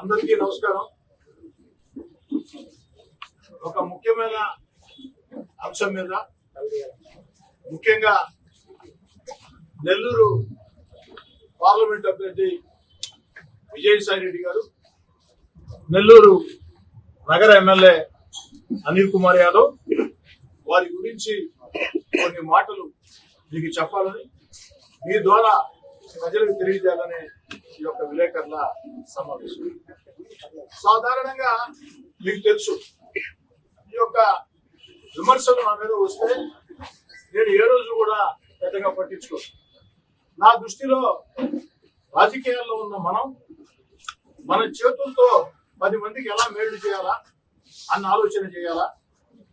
అందరికీ నమస్కారం. ఒక ముఖ్యమైన అంశం మీద ముఖ్యంగా నెల్లూరు పార్లమెంట్ అభ్యర్థి విజయసాయి రెడ్డి గారు నెల్లూరు నగర ఎమ్మెల్యే అనిల్ కుమార్ యాదవ్ వారి గురించి కొన్ని మాటలు మీకు చెప్పాలని మీ ద్వారా ప్రజలకు తెలియజేయాలని ఈ యొక్క విలేకరుల సమావేశం. సాధారణంగా మీకు తెలుసు ఈ యొక్క విమర్శలు నా మీద వస్తే నేను ఏ రోజు కూడా పెద్దగా పట్టించుకో నా దృష్టిలో రాజకీయాల్లో ఉన్న మనం మన చేతులతో పది మందికి ఎలా మేలు చేయాలా అన్న ఆలోచన చేయాలా?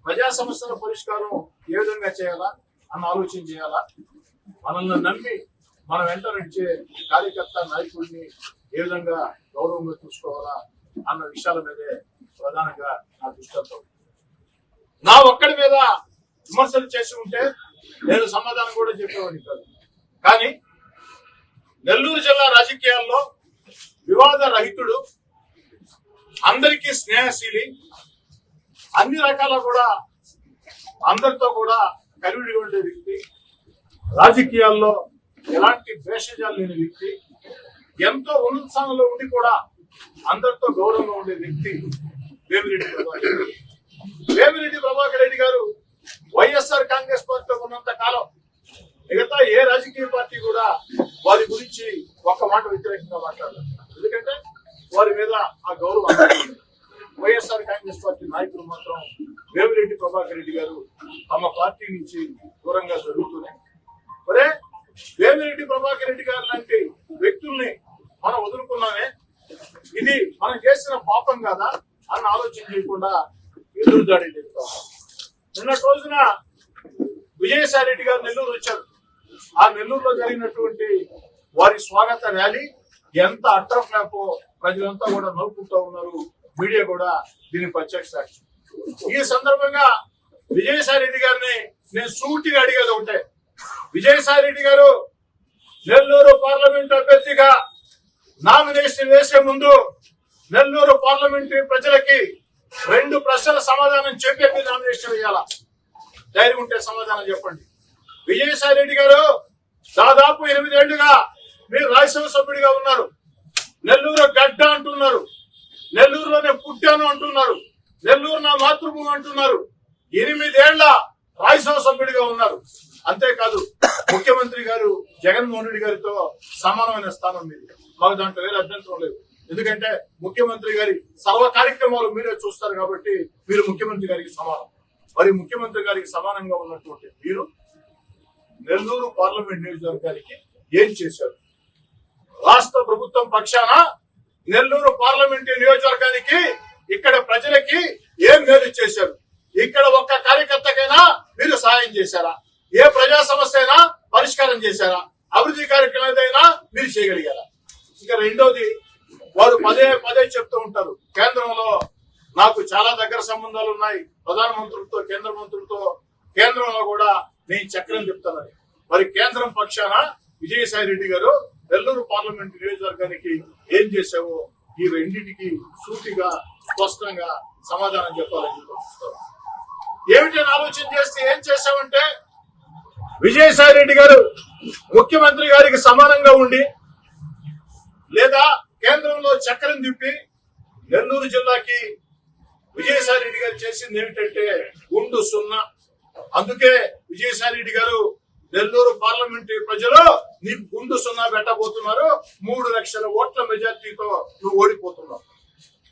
ప్రజా సమస్యల పరిష్కారం ఏ విధంగా చేయాలా అన్న ఆలోచన చేయాలా? మనల్ని నమ్మి మనం వెంట నుంచే కార్యకర్త నాయకుడిని ఏ విధంగా గౌరవంగా చూసుకోవాలా అన్న విషయాల మీదే ప్రధానంగా నా దృష్టితో. నా ఒక్కడి మీద విమర్శలు చేసి ఉంటే నేను సమాధానం కూడా చెప్పేవాడిని కాదు. కానీ నెల్లూరు జిల్లా రాజకీయాల్లో వివాద రహితుడు అందరికీ స్నేహశీలి అన్ని రకాల కూడా అందరితో కూడా కలివిడి ఉండే వ్యక్తి రాజకీయాల్లో ఎలాంటి భేషజాలు లేని వ్యక్తి ఎంతో ఉన్నతంలో ఉండి కూడా అందరితో గౌరవంగా ఉండే వ్యక్తి వేమిరెడ్డి ప్రభాకర్ రెడ్డి. వేమిరెడ్డి ప్రభాకర్ రెడ్డి గారు వైఎస్ఆర్ కాంగ్రెస్ పార్టీలో ఉన్నంత కాలం మిగతా ఏ రాజకీయ పార్టీ కూడా వారి గురించి ఒక్క మాట వ్యతిరేకంగా మాట్లాడారు ఎందుకంటే వారి మీద ఆ గౌరవం వైఎస్ఆర్ కాంగ్రెస్ పార్టీ నాయకులు మాత్రం వేమిరెడ్డి ప్రభాకర్ రెడ్డి గారు తమ పార్టీ నుంచి దూరంగా జరుగుతున్నాయి ప్రభాకర్ రెడ్డి గారు లాంటి వ్యక్తుల్ని మనం వదులుకున్నామే. ఇది మనం చేసిన పాపం కాదా అని ఆలోచన చేయకుండా ఎదురుదాడి జరుగుతాం. నిన్నటి రోజున విజయసాయి రెడ్డి గారు నెల్లూరు వచ్చారు. ఆ నెల్లూరులో జరిగినటువంటి వారి స్వాగత ర్యాలీ ఎంత అట్రఫ్లాపో ప్రజలంతా కూడా నవ్వుకుంటూ ఉన్నారు. మీడియా కూడా దీని ప్రత్యక్ష సాక్షి. ఈ సందర్భంగా విజయసాయి రెడ్డి గారిని నేను సూటిగా అడిగేది ఒకటే. విజయసాయి రెడ్డి గారు నెల్లూరు పార్లమెంట్ అభ్యర్థిగా నామినేషన్ వేసే ముందు నెల్లూరు పార్లమెంటరీ ప్రజలకి రెండు ప్రశ్నల సమాధానం చెప్పే మీరు నామినేషన్ వేయాలా? ధైర్యం ఉంటే సమాధానం చెప్పండి. విజయసాయి రెడ్డి గారు దాదాపు ఎనిమిదేళ్ళుగా మీరు రాజ్యసభ సభ్యుడిగా ఉన్నారు. నెల్లూరు గడ్డ అంటున్నారు. నెల్లూరులోనే పుట్టాను అంటున్నారు. నెల్లూరు నా మాతృభూమి అంటున్నారు. ఎనిమిదేళ్ళ రాజ్యసభ సభ్యుడిగా ఉన్నారు. అంతేకాదు ముఖ్యమంత్రి గారు జగన్మోహన్ రెడ్డి గారితో సమానమైన స్థానం మీది. మాకు దాంట్లో వేరే అభ్యంతరం లేదు. ఎందుకంటే ముఖ్యమంత్రి గారి సర్వ కార్యక్రమాలు మీరే చూస్తారు కాబట్టి మీరు ముఖ్యమంత్రి గారికి సమానం. మరి ముఖ్యమంత్రి గారికి సమానంగా ఉన్నటువంటి మీరు నెల్లూరు పార్లమెంట్ నియోజకవర్గానికి ఏం చేశారు? రాష్ట్ర ప్రభుత్వం పక్షాన నెల్లూరు పార్లమెంటు నియోజకవర్గానికి ఇక్కడ ప్రజలకి ఏం మేలు చేశారు? ఇక్కడ ఒక్క కార్యకర్తకైనా మీరు సహాయం చేశారా ఏ ప్రజా సమస్య అయినా ప్రచారం చేశారా? అభివృద్ధి కార్యక్రమాలైనా మీరు చేయగలిగారా? ఇక రెండోది వారు పదే పదే చెప్తూ ఉంటారు కేంద్రంలో నాకు చాలా దగ్గర సంబంధాలు ఉన్నాయి ప్రధానమంత్రులతో కేంద్ర మంత్రులతో కేంద్రంలో కూడా నేను చక్రం చెప్తానని. మరి కేంద్రం పక్షాన విజయసాయి రెడ్డి గారు నెల్లూరు పార్లమెంట్ నియోజకవర్గానికి ఏం చేశావో ఈ రెండింటికి సూటిగా స్పష్టంగా సమాధానం చెప్పాలని చెప్పి ఏమిటని ఆలోచన చేస్తే ఏం చేశామంటే విజయసాయి రెడ్డి గారు ముఖ్యమంత్రి గారికి సమానంగా ఉండి లేదా కేంద్రంలో చక్రం తిప్పి నెల్లూరు జిల్లాకి విజయసాయి రెడ్డి గారు చేసింది ఏమిటంటే గుండు సున్నా. అందుకే విజయసాయి రెడ్డి గారు నెల్లూరు పార్లమెంటు ప్రజలు నీకు గుండు సున్నా పెట్టబోతున్నారు. మూడు లక్షల ఓట్ల మెజార్టీతో నువ్వు ఓడిపోతున్నావు.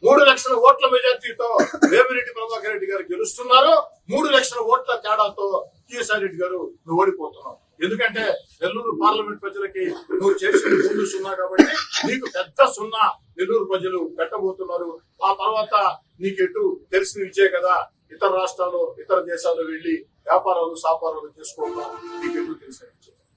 మూడు లక్షల ఓట్ల మెజార్టీతో వేమిరెడ్డి ప్రభాకర్ రెడ్డి గారు గెలుస్తున్నారు. మూడు లక్షల ఓట్ల తేడాతో విజయసాయి రెడ్డి గారు నువ్వు ఓడిపోతున్నావు. ఎందుకంటే నెల్లూరు పార్లమెంట్ ప్రజలకి నువ్వు చేసిన ముందు సున్నా కాబట్టి నీకు పెద్ద సున్నా నెల్లూరు ప్రజలు పెట్టబోతున్నారు. ఆ తర్వాత నీకు ఎటు తెలిసిన విజయ కదా. ఇతర రాష్ట్రాలు ఇతర దేశాల్లో వెళ్ళి వ్యాపారాలు సాపారాలు చేసుకోవడం నీకు ఎటు తెలిసిన విజయం.